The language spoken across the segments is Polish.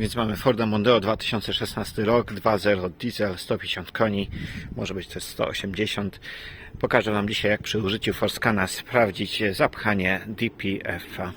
Więc mamy Forda Mondeo 2016 rok, 2.0 diesel, 150 koni, może być też 180. Pokażę Wam dzisiaj jak przy użyciu Forscana sprawdzić zapchanie DPF-a.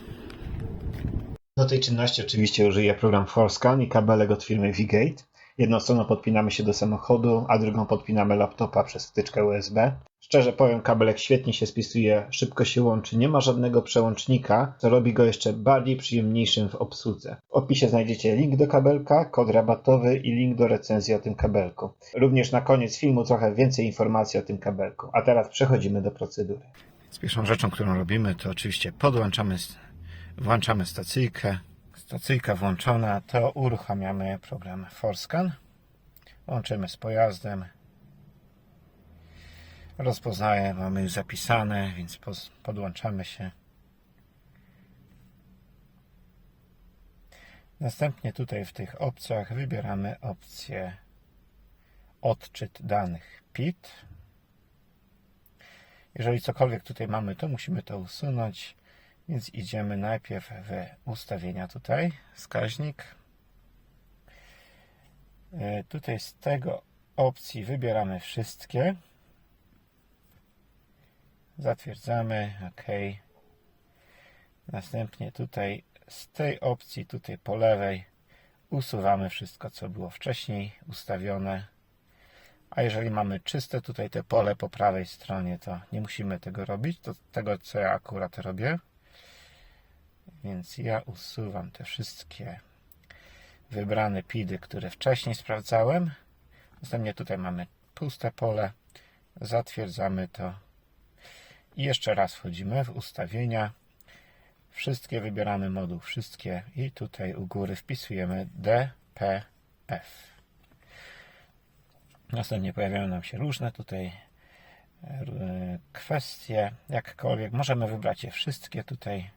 Do tej czynności oczywiście użyję program Forscan i kabelek od firmy V-Gate. Jedną stroną podpinamy się do samochodu, a drugą podpinamy laptopa przez wtyczkę USB. Szczerze powiem, kabelek świetnie się spisuje, szybko się łączy, nie ma żadnego przełącznika, co robi go jeszcze bardziej przyjemniejszym w obsłudze. W opisie znajdziecie link do kabelka, kod rabatowy i link do recenzji o tym kabelku. Również na koniec filmu trochę więcej informacji o tym kabelku. A teraz przechodzimy do procedury. Z pierwszą rzeczą, którą robimy, to oczywiście podłączamy, włączamy stacyjkę. Stacyjka włączona, to uruchamiamy program Forscan. Łączymy z pojazdem. Rozpoznaje, mamy już zapisane, więc podłączamy się. Następnie tutaj w tych opcjach wybieramy opcję odczyt danych PIT. Jeżeli cokolwiek tutaj mamy, to musimy to usunąć. Więc idziemy najpierw w ustawienia tutaj, wskaźnik. E, Tutaj z tego opcji wybieramy wszystkie. Zatwierdzamy, OK. Następnie tutaj z tej opcji, tutaj po lewej, usuwamy wszystko, co było wcześniej ustawione. A jeżeli mamy czyste tutaj te pole po prawej stronie, to nie musimy tego robić. To tego, co ja akurat robię. Więc ja usuwam te wszystkie wybrane PIDy, które wcześniej sprawdzałem. Następnie tutaj mamy puste pole. Zatwierdzamy to. I jeszcze raz wchodzimy w ustawienia. Wszystkie wybieramy moduł, wszystkie i tutaj u góry wpisujemy DPF. Następnie pojawiają nam się różne tutaj e, kwestie. Jakkolwiek możemy wybrać je wszystkie tutaj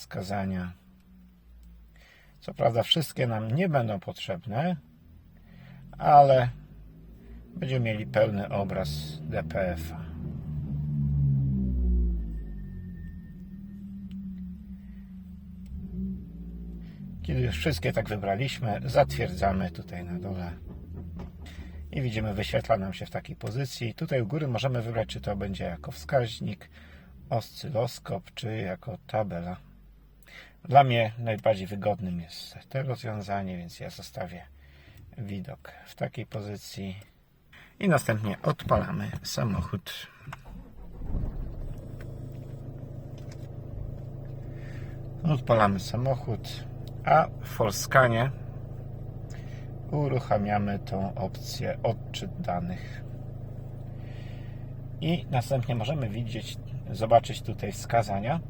wskazania. Co prawda wszystkie nam nie będą potrzebne, ale będziemy mieli pełny obraz DPF-a. Kiedy już wszystkie tak wybraliśmy, zatwierdzamy tutaj na dole i widzimy, wyświetla nam się w takiej pozycji. Tutaj u góry możemy wybrać, czy to będzie jako wskaźnik, oscyloskop, czy jako tabela. Dla mnie najbardziej wygodnym jest to rozwiązanie, więc ja zostawię widok w takiej pozycji. I następnie odpalamy samochód. Odpalamy samochód, a w Forscanie uruchamiamy tą opcję odczyt danych. I następnie możemy widzieć, zobaczyć tutaj wskazania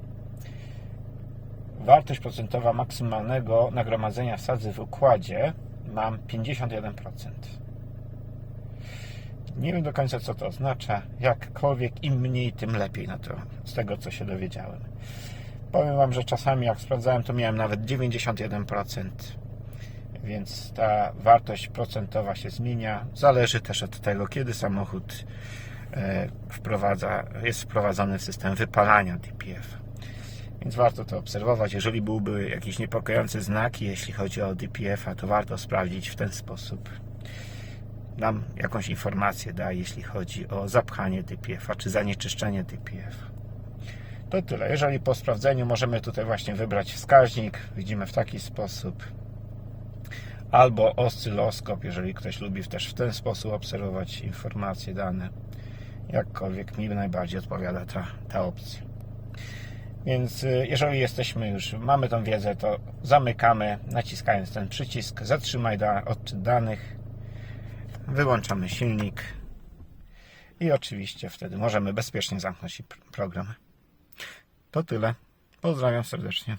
wartość procentowa maksymalnego nagromadzenia sadzy w układzie mam 51%. Nie wiem do końca co to oznacza, jakkolwiek im mniej, tym lepiej, no to z tego co się dowiedziałem. Powiem Wam, że czasami jak sprawdzałem, to miałem nawet 91%, więc ta wartość procentowa się zmienia. Zależy też od tego, kiedy samochód e, wprowadza, jest wprowadzony w system wypalania DPF. Więc warto to obserwować. Jeżeli byłby jakiś niepokojący znak, jeśli chodzi o DPF-a, to warto sprawdzić w ten sposób. Nam jakąś informację da, jeśli chodzi o zapchanie DPF-a czy zanieczyszczenie DPF. To tyle. Jeżeli po sprawdzeniu możemy tutaj właśnie wybrać wskaźnik, widzimy w taki sposób. Albo oscyloskop, jeżeli ktoś lubi też w ten sposób obserwować informacje, dane. Jakkolwiek mi najbardziej odpowiada ta, ta opcja. Więc y, jeżeli jesteśmy już, mamy tą wiedzę, to zamykamy, naciskając ten przycisk, zatrzymaj da, odczyt danych, wyłączamy silnik i oczywiście wtedy możemy bezpiecznie zamknąć program. To tyle. Pozdrawiam serdecznie.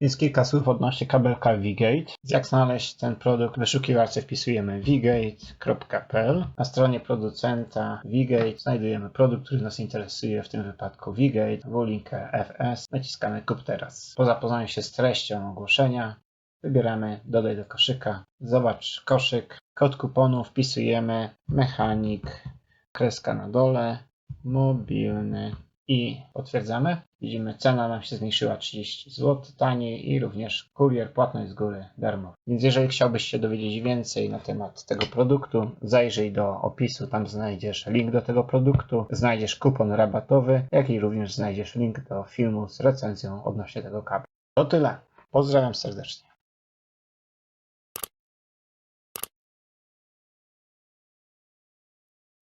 Więc kilka słów odnośnie kabelka V-Gate. Jak znaleźć ten produkt? W wyszukiwarce wpisujemy vgate.pl. Na stronie producenta V-Gate znajdujemy produkt, który nas interesuje, w tym wypadku V-Gate, W-linkę FS. Naciskamy kup teraz. Po zapoznaniu się z treścią ogłoszenia wybieramy dodaj do koszyka. Zobacz koszyk. Kod kuponu wpisujemy mechanik, kreska na dole, mobilny i potwierdzamy. Widzimy, cena nam się zmniejszyła 30 zł taniej i również kurier, płatność z góry darmo. Więc jeżeli chciałbyś się dowiedzieć więcej na temat tego produktu, zajrzyj do opisu, tam znajdziesz link do tego produktu, znajdziesz kupon rabatowy, jak i również znajdziesz link do filmu z recenzją odnośnie tego kabla. To tyle. Pozdrawiam serdecznie.